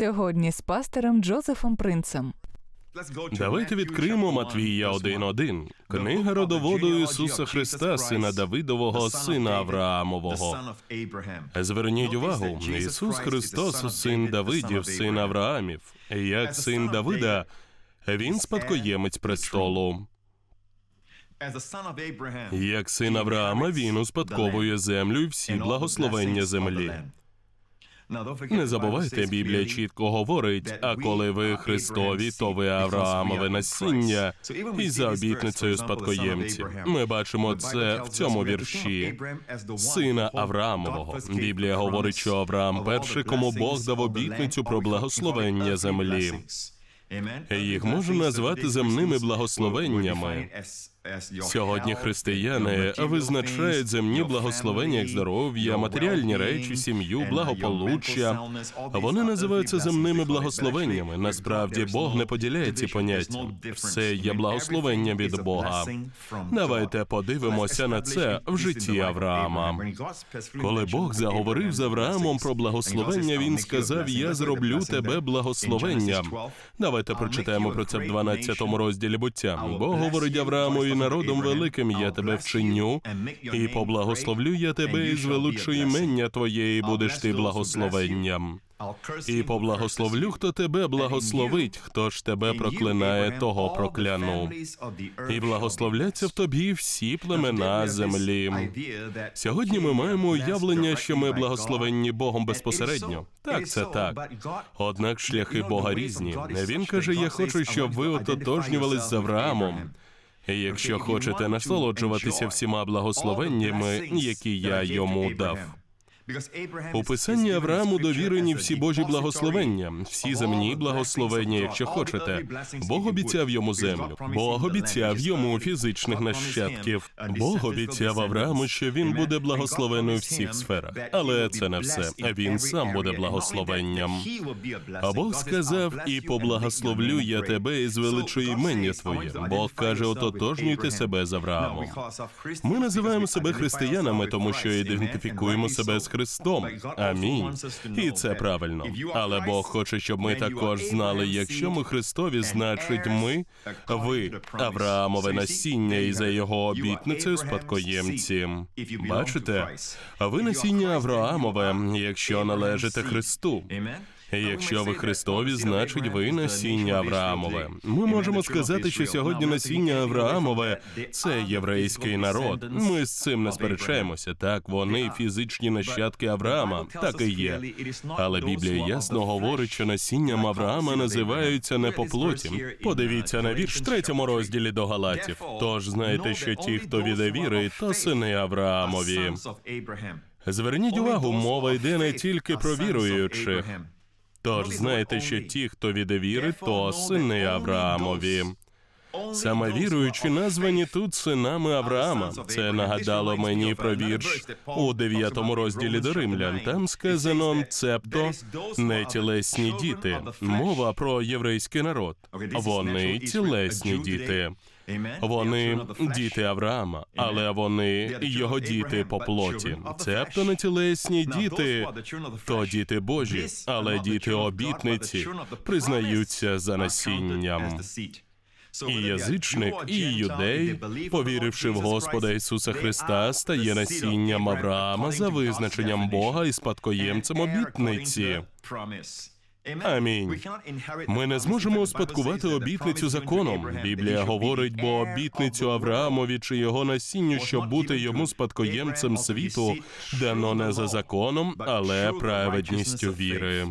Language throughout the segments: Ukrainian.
Сьогодні з пастором Джозефом Принцем. Давайте відкриємо Матвія 1.1. Книга родоводу Ісуса Христа, сина Давидового, сина Авраамового. Зверніть увагу, Ісус Христос, син Давидів, син Авраамів. Як син Давида, він спадкоємець престолу. Як син Авраама, він успадковує землю і всі благословення землі. Не забувайте, Біблія чітко говорить: а коли ви Христові, то ви Авраамове насіння, і за обітницею спадкоємці. Ми бачимо це в цьому вірші. Сина Авраамового. Біблія говорить, що Авраам перший, кому Бог дав обітницю про благословення землі. Їх можна назвати земними благословеннями. Сьогодні християни визначають земні благословення як здоров'я, матеріальні речі, сім'ю, благополуччя. Вони називаються земними благословеннями. Насправді Бог не поділяє ці поняття. Все є благословення від Бога. Давайте подивимося на це в житті Авраама. Коли Бог заговорив з Авраамом про благословення, він сказав: Я зроблю тебе благословенням. Давайте прочитаємо про це в 12 розділі буття. Бог говорить Аврааму і народом великим я тебе вчиню, і поблагословлю я тебе і звеличу імення твоє, і будеш ти благословенням. І поблагословлю, хто тебе благословить, хто ж тебе проклинає, того прокляну. І благословляться в тобі всі племена землі. Сьогодні ми маємо уявлення, що ми благословенні Богом безпосередньо. Так, це так. Однак шляхи Бога різні. Він каже: Я хочу, щоб ви ототожнювались з Авраамом. Якщо хочете насолоджуватися всіма благословеннями, які я йому дав. У писанні Аврааму довірені всі Божі благословення, всі земні благословення, якщо хочете. Бог обіцяв йому землю, Бог обіцяв йому фізичних нащадків. Бог обіцяв Аврааму, що він буде благословений у всіх сферах. Але це не все. Він сам буде благословенням. А Бог сказав: і поблагословлю я тебе, і звеличу імення твоє. Бог каже: ототожнюйте себе з Авраамом. Ми називаємо себе християнами, тому що ідентифікуємо себе з Христом. Амінь. І це правильно. Але Бог хоче, щоб ми також знали, якщо ми Христові, значить ми, ви Авраамове насіння, і за його обітницею спадкоємці. Бачите, ви насіння Авраамове, якщо належите Христу. Якщо ви Христові, значить ви насіння Авраамове. Ми можемо сказати, що сьогодні насіння Авраамове це єврейський народ. Ми з цим не сперечаємося. Так, вони фізичні нащадки Авраама, так і є. Але Біблія ясно говорить, що насінням Авраама називаються не по плоті. Подивіться на вірш третьому розділі до Галатів. Тож знаєте, що ті, хто віде віри, то сини Авраамові. Зверніть увагу, мова йде не тільки про віруючих. Тож знаєте, що ті, хто віде віри, то сини Авраамові. Саме віруючі названі тут синами Авраама. Це нагадало мені про вірш у дев'ятому розділі до римлян. Там сказано цебто не тілесні діти. Мова про єврейський народ. Вони тілесні діти. Вони діти Авраама, але вони його діти по плоті. Цебто не тілесні діти, то діти Божі, але діти обітниці признаються за насінням. І язичник, і юдей, повіривши в Господа Ісуса Христа, стає насінням Авраама за визначенням Бога і спадкоємцем обітниці. Амінь. Ми не зможемо успадкувати обітницю законом. Біблія говорить, бо обітницю Авраамові чи його насінню, щоб бути йому спадкоємцем світу, дано не за законом, але праведністю віри.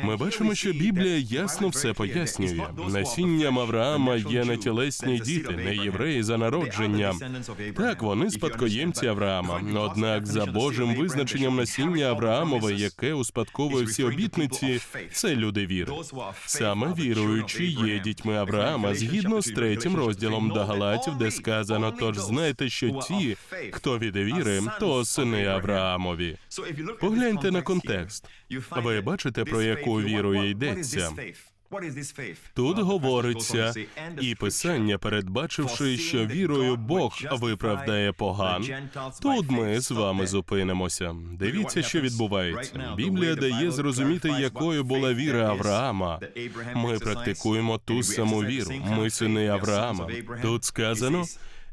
Ми бачимо, що Біблія ясно все пояснює. Насінням Авраама є не тілесні діти, не євреї за народженням. Так, вони спадкоємці Авраама. Однак, за Божим визначенням насіння Авраамове, яке успадковує всі обітниці, це люди віри. Саме віруючі є дітьми Авраама згідно з третім розділом до Галатів, де сказано: тож знайте, що ті, хто віде віри, то сини Авраамові. Погляньте на контекст. Ви бачите, про яку вірою йдеться. Тут говориться, і писання, передбачивши, що вірою Бог виправдає поган. Тут ми з вами зупинимося. Дивіться, що відбувається. Біблія дає зрозуміти, якою була віра Авраама. Ми практикуємо ту саму віру. Ми сини Авраама. Тут сказано.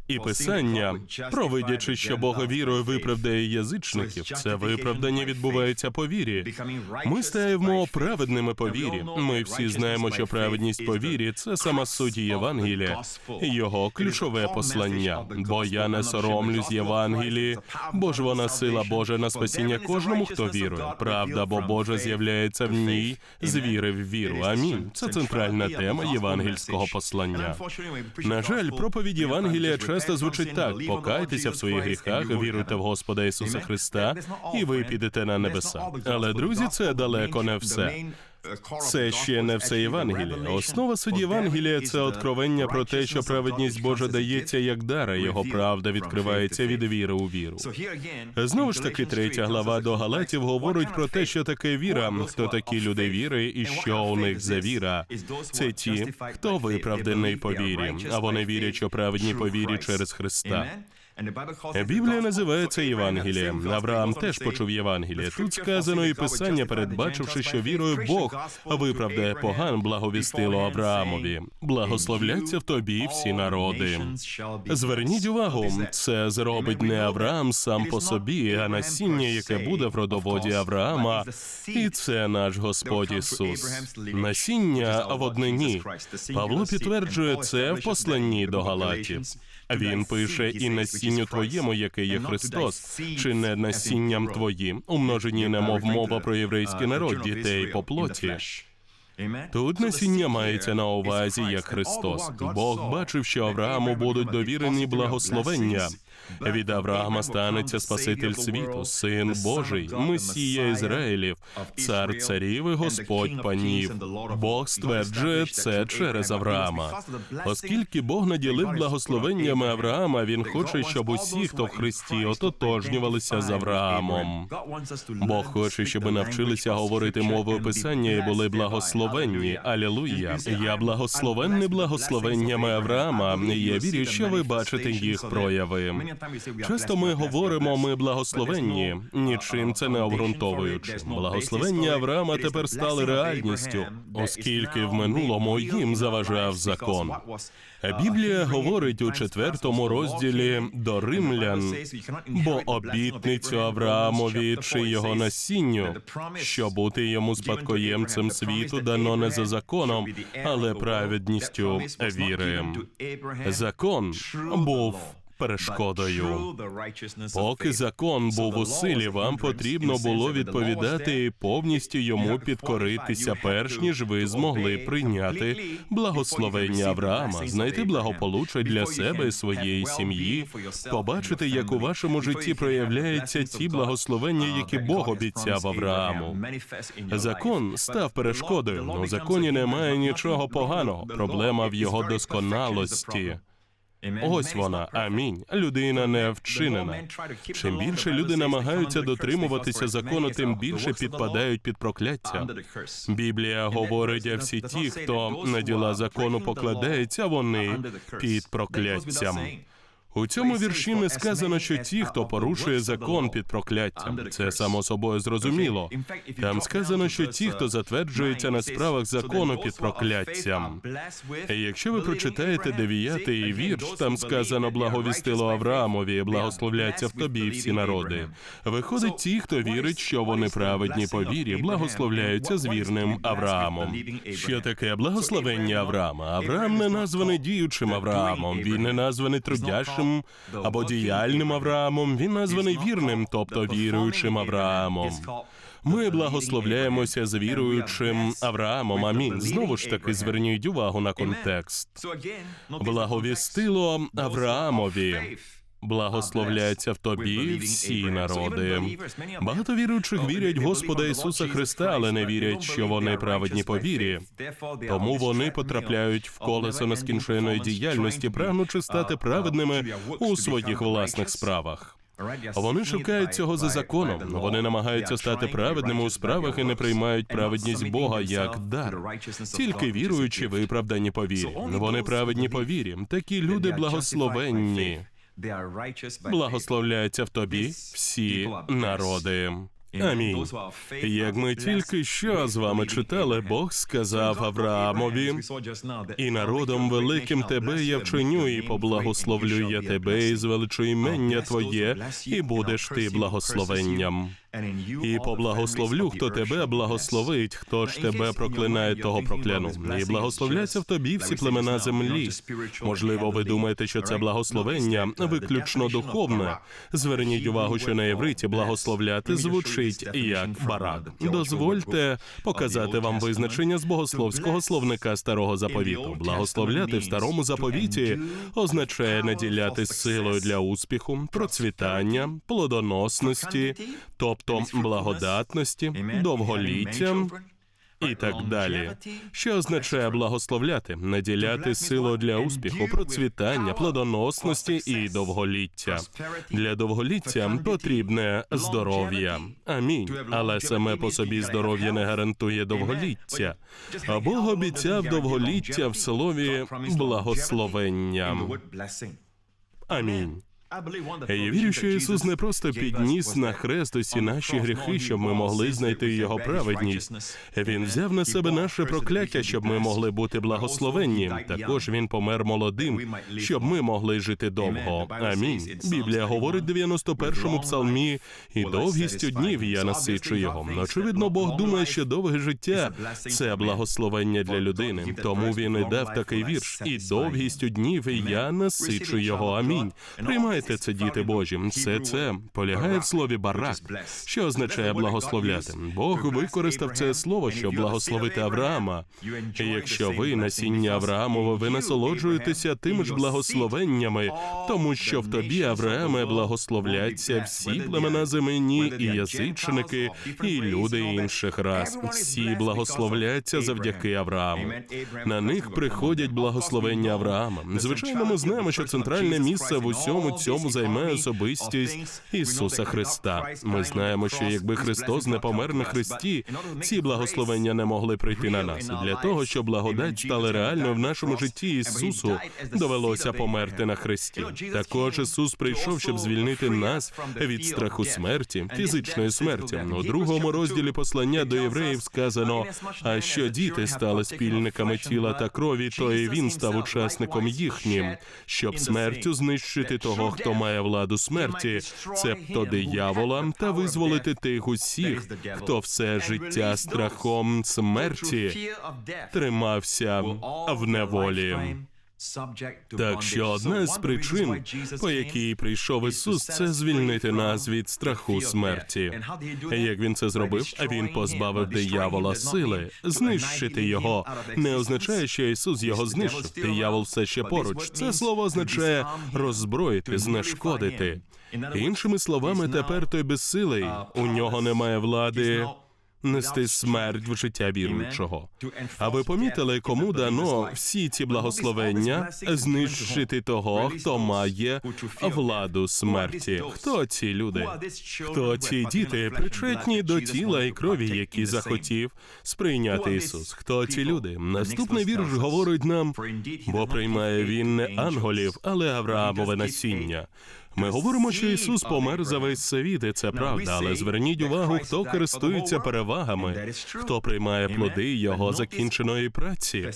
І писання, провидячи, що Бога вірою виправдає язичників, це виправдання відбувається по вірі. Ми стаємо праведними по вірі. Ми всі знаємо, що праведність по вірі це сама суть Євангелія, його ключове послання. Бо я не соромлюсь Євангелії, бо ж вона сила Божа на спасіння кожному, хто вірує. Правда, бо Божа з'являється в ній з віри в віру. Амінь. Це центральна тема євангельського послання. На жаль, проповідь Євангелія часто звучить так: покайтеся в своїх гріхах, віруйте в Господа Ісуса Христа, і ви підете на небеса. Але друзі, це далеко не все. Це ще не все Євангеліє. Основа суть Євангелія це откровення про те, що праведність Божа дається як дар, а його правда відкривається від віри у віру. Знову ж таки, третя глава до Галатів говорить про те, що таке віра, хто такі люди віри, і що у них за віра. Це ті, хто виправданий по вірі, а вони вірять, що праведні по вірі через Христа. Біблія називає це Євангелієм. Авраам теж почув Євангеліє. Тут сказано і писання, передбачивши, що вірою Бог виправдає поган, благовістило Авраамові. Благословляться в тобі всі народи. Зверніть увагу, це зробить не Авраам сам по собі, а насіння, яке буде в родоводі Авраама, і це наш Господь Ісус. Насіння в однині. Павло підтверджує це в посланні до Галатів. Він пише і насінню твоєму, яке є Христос, чи не насінням твоїм, умножені немов мова про єврейський народ, дітей по плоті. Тут насіння мається на увазі як Христос. Бог бачив, що Аврааму будуть довірені благословення. Від Авраама станеться Спаситель світу, син Божий, Месія Ізраїлів, цар царів і Господь панів. Бог стверджує це через Авраама. Оскільки Бог наділив благословеннями Авраама, він хоче, щоб усі, хто в Христі, ототожнювалися з Авраамом. Бог хоче, щоб навчилися говорити мовою Писання і були благословенні. Алілуя. Я благословенний благословеннями Авраама. і Я вірю, що ви бачите їх прояви. Часто ми говоримо, ми благословенні, нічим це не обґрунтовуючи. Благословення Авраама тепер стали реальністю, оскільки в минулому їм заважав закон. Біблія говорить у четвертому розділі до римлян, бо обітницю Авраамові чи його насінню, що бути йому спадкоємцем світу дано не за законом, але праведністю віри. Закон був перешкодою. Поки закон був у силі, вам потрібно було відповідати і повністю йому підкоритися, перш ніж ви змогли прийняти благословення Авраама, знайти благополуччя для себе і своєї сім'ї, побачити, як у вашому житті проявляються ті благословення, які Бог обіцяв Аврааму. Закон став перешкодою. У законі немає нічого поганого. Проблема в його досконалості. Ось вона, амінь. Людина не вчинена. Чим більше люди намагаються дотримуватися закону, тим більше підпадають під прокляття. Біблія говорить, а всі ті, хто на діла закону покладається, вони під прокляттям. У цьому вірші не сказано, що ті, хто порушує закон під прокляттям, це само собою зрозуміло. Там сказано, що ті, хто затверджується на справах закону під прокляттям. І Якщо ви прочитаєте дев'ятий вірш, там сказано благовістило Авраамові, благословляться в тобі всі народи. Виходить, ті, хто вірить, що вони праведні по вірі, благословляються з вірним Авраамом. Що таке благословення Авраама? Авраам не названий діючим Авраамом, він не названий трудящим або діяльним Авраамом. Він названий вірним, тобто віруючим Авраамом. Ми благословляємося з віруючим Авраамом. Амінь. Знову ж таки, зверніть увагу на контекст. Благовістило Авраамові. Благословляться в тобі всі народи. Багато віруючих вірять в Господа Ісуса Христа, але не вірять, що вони праведні по вірі. Тому вони потрапляють в колесо нескінченої діяльності, прагнучи стати праведними у своїх власних справах. Вони шукають цього за законом. Вони намагаються стати праведними у справах і не приймають праведність Бога як дар. Тільки віруючи, виправдані по вірі. Вони праведні по вірі. Такі люди благословенні. Благословляються в тобі всі народи. Амінь. Як ми тільки що з вами читали, Бог сказав Авраамові, і народом великим тебе я вчиню, і поблагословлю я тебе, і звеличу імення твоє, і будеш ти благословенням. І поблагословлю, хто тебе благословить, хто ж тебе проклинає, того прокляну. І благословляться в тобі всі племена землі. Можливо, ви думаєте, що це благословення виключно духовне. Зверніть увагу, що на євриті благословляти звучить як барак. Дозвольте показати вам визначення з богословського словника старого заповіту. Благословляти в старому заповіті означає наділяти силою для успіху, процвітання, плодоносності, тобто благодатності, довголіття. І так далі, що означає благословляти, наділяти силою для успіху, процвітання, плодоносності і довголіття. Для довголіття потрібне здоров'я. Амінь. Але саме по собі здоров'я не гарантує довголіття. А Бог обіцяв довголіття в слові благословення. Амінь. Я вірю, що Ісус не просто підніс на хрест усі наші гріхи, щоб ми могли знайти Його праведність. Він взяв на себе наше прокляття, щоб ми могли бути благословенні. Також він помер молодим, щоб ми могли жити довго. Амінь. Біблія говорить в 91-му псалмі, і довгістю днів я насичу його. Очевидно, Бог думає, що довге життя це благословення для людини. Тому він і дав такий вірш. І довгістю днів я насичу його. Амінь. Приймайте це, діти Божі. Все це полягає в слові барак, що означає благословляти. Бог використав це слово, щоб благословити Авраама. І якщо ви насіння Авраамова, ви насолоджуєтеся тими ж благословеннями, тому що в тобі, Аврааме, благословляться всі племена земні, і язичники, і люди інших рас. Всі благословляться завдяки Аврааму. На них приходять благословення Авраама. Звичайно, ми знаємо, що центральне місце в усьому цьому займає особистість Ісуса Христа. Ми знаємо, що якби Христос не помер на Христі, ці благословення не могли прийти на нас. Для того, щоб благодать стала реальною в нашому житті, Ісусу довелося померти на Христі. Також Ісус прийшов, щоб звільнити нас від страху смерті, фізичної смерті. У другому розділі послання до євреїв сказано: а що діти стали спільниками тіла та крові, то і він став учасником їхнім, щоб смертю знищити того, хто має владу смерті, цебто диявола, та визволити тих усіх, хто все життя страхом смерті тримався в неволі. Так що одна з причин, по якій прийшов Ісус, це звільнити нас від страху смерті. Як він це зробив? Він позбавив диявола сили. Знищити його не означає, що Ісус його знищив. Диявол все ще поруч. Це слово означає роззброїти, знешкодити. Іншими словами, тепер той безсилий. У нього немає влади нести смерть в життя віруючого. А ви помітили, кому дано всі ці благословення знищити того, хто має владу смерті? Хто ці люди? Хто ці діти, причетні до тіла і крові, які захотів сприйняти Ісус? Хто ці люди? Наступний вірш говорить нам, бо приймає він не анголів, але Авраамове насіння. Ми говоримо, що Ісус помер за весь світ, і це правда, але зверніть увагу, хто користується перевагами, хто приймає плоди його закінченої праці.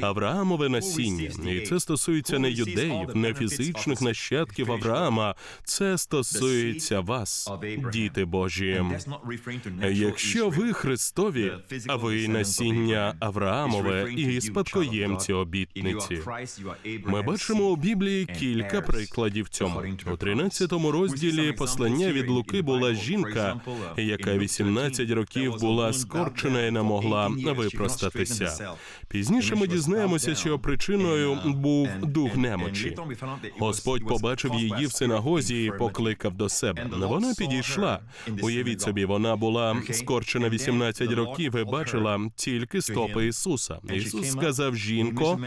Авраамове насіння, і це стосується не юдеїв, не фізичних нащадків Авраама. Це стосується вас, діти Божі. Якщо ви Христові, а ви насіння Авраамове і спадкоємці обітниці. Ми бачимо у Біблії кілька прикладів цьому. У 13 розділі послання від Луки була жінка, яка 18 років була скорчена і не могла випростатися. Пізніше ми дізнаємося, що причиною був дух немочі. Господь побачив її в синагозі і покликав до себе. Вона підійшла. Уявіть собі, вона була скорчена 18 років і бачила тільки стопи Ісуса. Ісус сказав: жінко,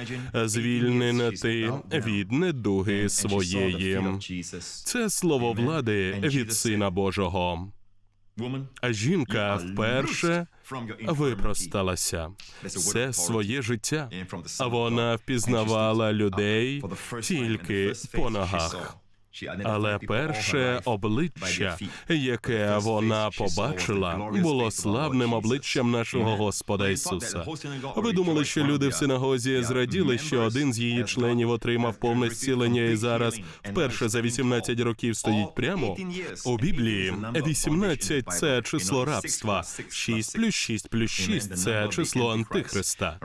звільнена ти від недуги своєї. Це слово влади від Сина Божого. А жінка вперше випросталася. Все своє життя. А вона впізнавала людей тільки по ногах. Але перше обличчя, яке вона побачила, було славним обличчям нашого Господа Ісуса. Ви думали, що люди в синагозі зраділи, що один з її членів отримав повне зцілення і зараз вперше за 18 років стоїть прямо? У Біблії. 18 – це число рабства, 6 плюс 6 плюс 6 – це число Антихриста.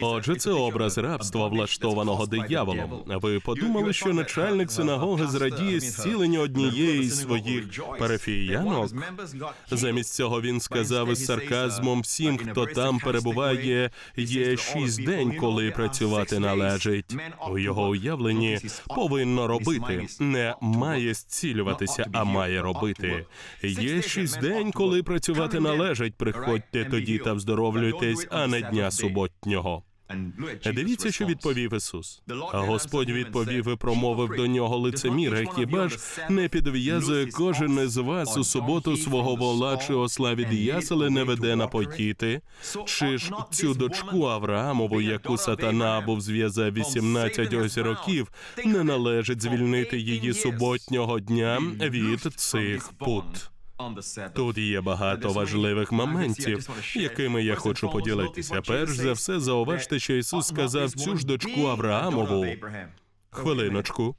Отже, це образ рабства, влаштованого дияволом. Ви подумали, що начальник синагоги зрадіє зцілення однієї з своїх парафіянок? Замість цього він сказав із сарказмом всім, хто там перебуває, є шість день, коли працювати належить. У його уявленні повинно робити, не має зцілюватися, а має робити. Є шість день, коли працювати належить. Приходьте тоді та вздоровлюйтесь, а не дня суботнього. Дивіться, що відповів Ісус. А Господь відповів і промовив до нього лицеміра, хіба ж не підв'язує кожен із вас у суботу свого вола чи осла від ясели не веде на потіти? Чи ж цю дочку Авраамову, яку сатана був зв'язав 18 ось років, не належить звільнити її суботнього дня від цих пут? Тут є багато важливих моментів, якими я хочу поділитися. Перш за все, зауважте, що Ісус сказав цю ж дочку Авраамову. Хвилиночку.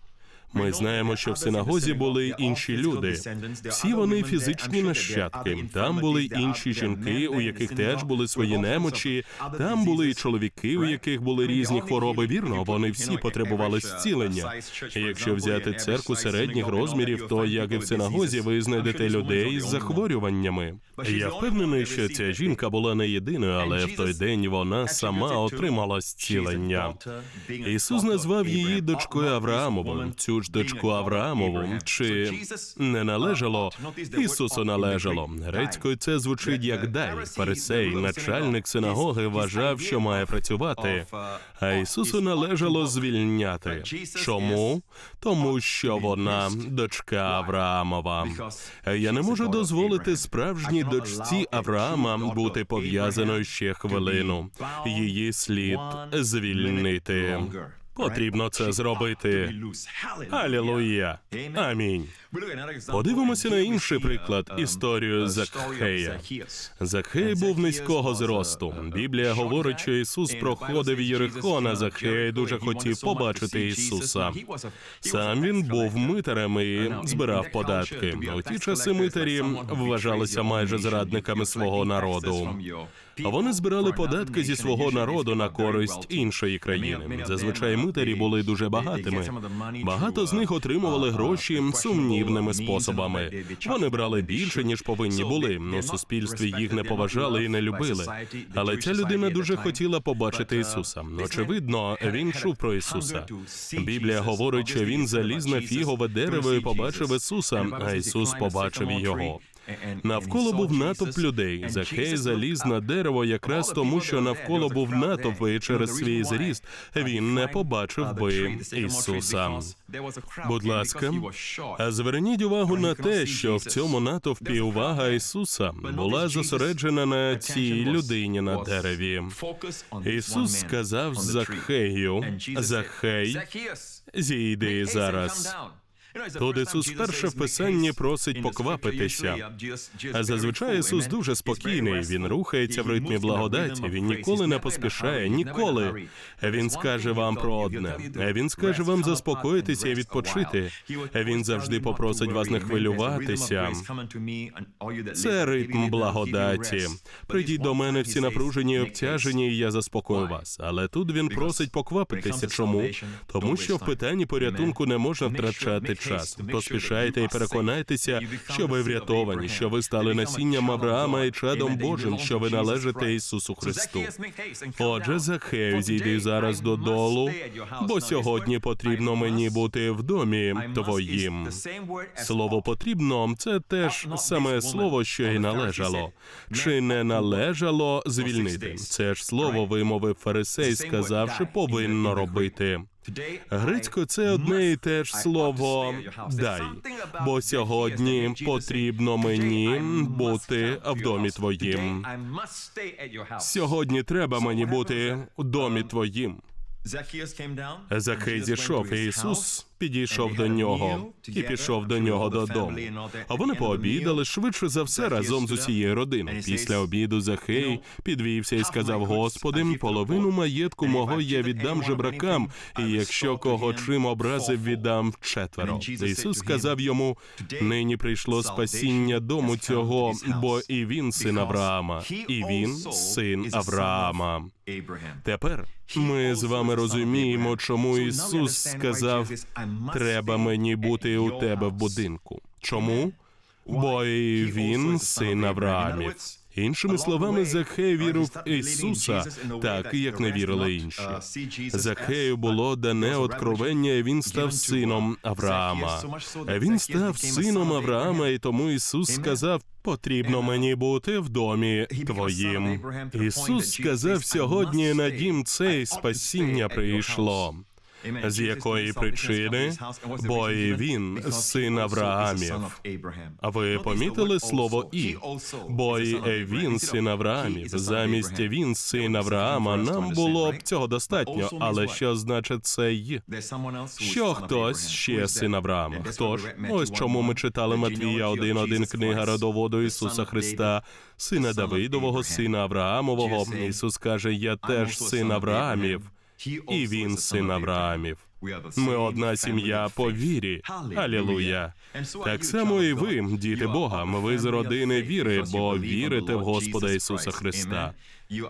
Ми знаємо, що в синагозі були інші люди. Всі вони фізичні нащадки. Там були інші жінки, у яких теж були свої немочі. Там були і чоловіки, у яких були різні хвороби. Вірно, вони всі потребували зцілення. Якщо взяти церкву середніх розмірів, то як і в синагозі, ви знайдете людей з захворюваннями. Я впевнений, що ця жінка була не єдиною, але в той день вона сама отримала зцілення. Ісус назвав її дочкою Авраамовою. Цю ж дочку Авраамову чи не належало Ісусу належало. Грецькою це звучить як дай. Фарисей, начальник синагоги, вважав, що має працювати. А Ісусу належало звільняти. Чому? Тому що вона дочка Авраамова. Я не можу дозволити справжній дочці Авраама бути пов'язаною ще хвилину. Її слід звільнити. Потрібно це зробити. Алілуя. Амінь. Подивимося на інший приклад історію Закхея. Закхей був низького зросту. Біблія говорить, що Ісус проходив Єрихон, а Закхей дуже хотів побачити Ісуса. Сам він був митарем і збирав податки. У ті часи митарі вважалися майже зрадниками свого народу. Вони збирали податки зі свого народу на користь іншої країни. Зазвичай митарі були дуже багатими. Багато з них отримували гроші сумнівними способами. Вони брали більше ніж повинні були. У суспільстві їх не поважали і не любили. Але ця людина дуже хотіла побачити Ісуса. Очевидно, він чув про Ісуса. Біблія говорить, що він заліз на фігове дерево і побачив Ісуса, а Ісус побачив його. Навколо був натовп людей. Захей заліз на дерево якраз тому, що навколо був натовп, і через свій зріст він не побачив би Ісуса. Будь ласка, зверніть увагу на те, що в цьому натовпі увага Ісуса була зосереджена на цій людині на дереві. Ісус сказав Захею, Захей, зійди зараз. Тут Ісус вперше в писанні просить поквапитися. А зазвичай Ісус дуже спокійний. Він рухається в ритмі благодаті. Він ніколи не поспішає, ніколи. Він скаже вам про одне. Він скаже вам заспокоїтися і відпочити. Він завжди попросить вас не хвилюватися. Це ритм благодаті. Прийдіть до мене всі напружені і обтяжені, і я заспокою вас. Але тут він просить поквапитися. Чому? Тому що в питанні порятунку не можна втрачати час. Поспішайте і переконайтеся, що ви врятовані, що ви стали насінням Авраама і чадом Божим, що ви належите Ісусу Христу. Отже, Захею, зійди зараз додолу, бо сьогодні потрібно мені бути в домі твоїм. Слово потрібно це теж саме слово, що й належало. Чи не належало звільнити? Це ж слово вимовив фарисей, сказавши, повинно робити. Грецько це одне і те ж слово дай. Бо сьогодні потрібно мені бути в домі твоїм. Сьогодні треба мені бути в домі твоїм. Закхей зійшов, і Ісус підійшов до нього і пішов до нього додому. А вони пообідали швидше за все разом з усією родиною. Після обіду Захей підвівся і сказав: Господи, половину маєтку мого я віддам жебракам, і якщо кого чим образив, віддам четверо. Ісус сказав йому: нині прийшло спасіння дому цього, бо і він син Авраама, і він син Авраама. Тепер ми з вами розуміємо, чому Ісус сказав: треба мені бути у тебе в будинку. Чому? Бо і він син Авраамів. Іншими словами, Захей вірив Ісуса, так як не вірили інші. Захею було дане откровення, і він став сином Авраама. Він став сином Авраама, і тому Ісус сказав: потрібно мені бути в домі твоїм. Ісус сказав сьогодні на дім цей спасіння прийшло. З якої причини? Бо і він син Авраамів. А ви помітили слово і? Бо і він син Авраамів. Замість він син Авраама нам було б цього достатньо. Але що значить це й? Що хтось ще син Авраама? Хто ж? Ось чому ми читали Матвія 1.1 книга родоводу Ісуса Христа, сина Давидового, сина Авраамового. Ісус каже: Я теж син Авраамів і він син Авраамів. Ми одна сім'я по вірі. Алілуя. Так само і ви, діти Бога. Ви з родини віри, бо вірите в Господа Ісуса Христа.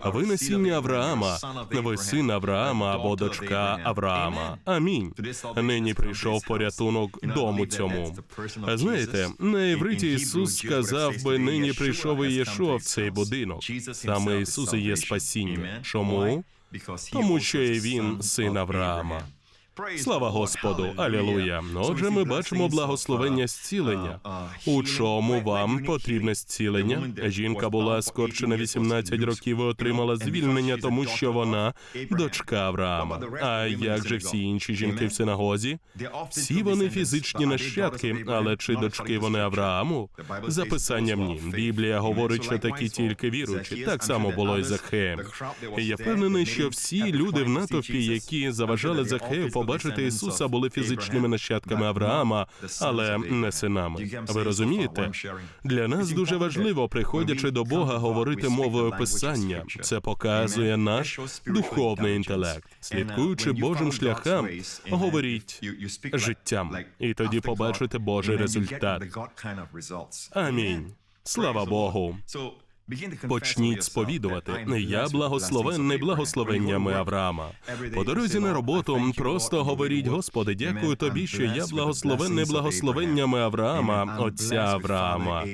Ви насіння Авраама, ви син Авраама або дочка Авраама. Амінь. Нині прийшов порятунок дому цьому. Знаєте, на євриті Ісус сказав би, нині прийшов і Єшуа в цей будинок. Саме Ісус і є спасіння. Чому? Тому що і він син Авраама. Слава Господу, Алілуя. Отже, ми бачимо благословення зцілення. У чому вам потрібне зцілення? Жінка була скорчена 18 років і отримала звільнення, тому що вона дочка Авраама. А як же всі інші жінки в синагозі? Всі вони фізичні нащадки, але чи дочки вони Аврааму? За писанням ні. Біблія говорить, що такі тільки віруючі. Так само було і Захеєм. Я впевнений, що всі люди в натовпі, які заважали Захею побачити Ісуса, були фізичними нащадками Авраама, але не синами. Ви розумієте? Для нас дуже важливо, приходячи до Бога, говорити мовою писання. Це показує наш духовний інтелект. Слідкуючи Божим шляхам, говоріть життям, і тоді побачите Божий результат. Амінь. Слава Богу. Почніть сповідувати. Я благословенний благословеннями Авраама. По дорозі на роботу просто говоріть, Господи, дякую тобі, що я благословенний благословеннями Авраама, отця Авраама.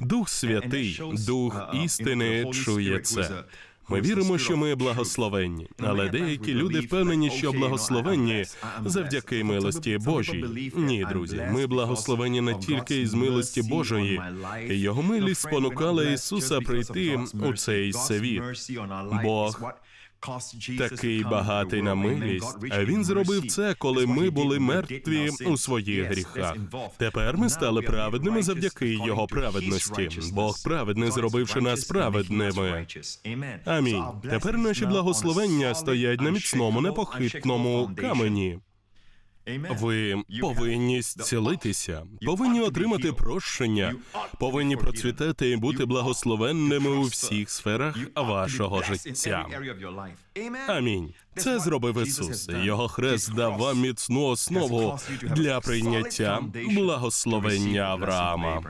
Дух Святий, Дух істини чує це. Ми віримо, що ми благословенні, але деякі люди впевнені, що благословенні завдяки милості Божій. Ні, друзі, ми благословені не тільки із милості Божої. Його милість спонукала Ісуса прийти у цей світ. Бог такий багатий на милість. А він зробив це, коли ми були мертві у своїх гріхах. Тепер ми стали праведними завдяки його праведності. Бог праведний, зробивши нас праведними. Амінь. Тепер наші благословення стоять на міцному, непохитному камені. Ви повинні зцілитися, повинні отримати прощення, повинні процвітати і бути благословенними у всіх сферах вашого життя. Амінь. Це зробив Ісус. Його хрест дав вам міцну основу для прийняття благословення Авраама.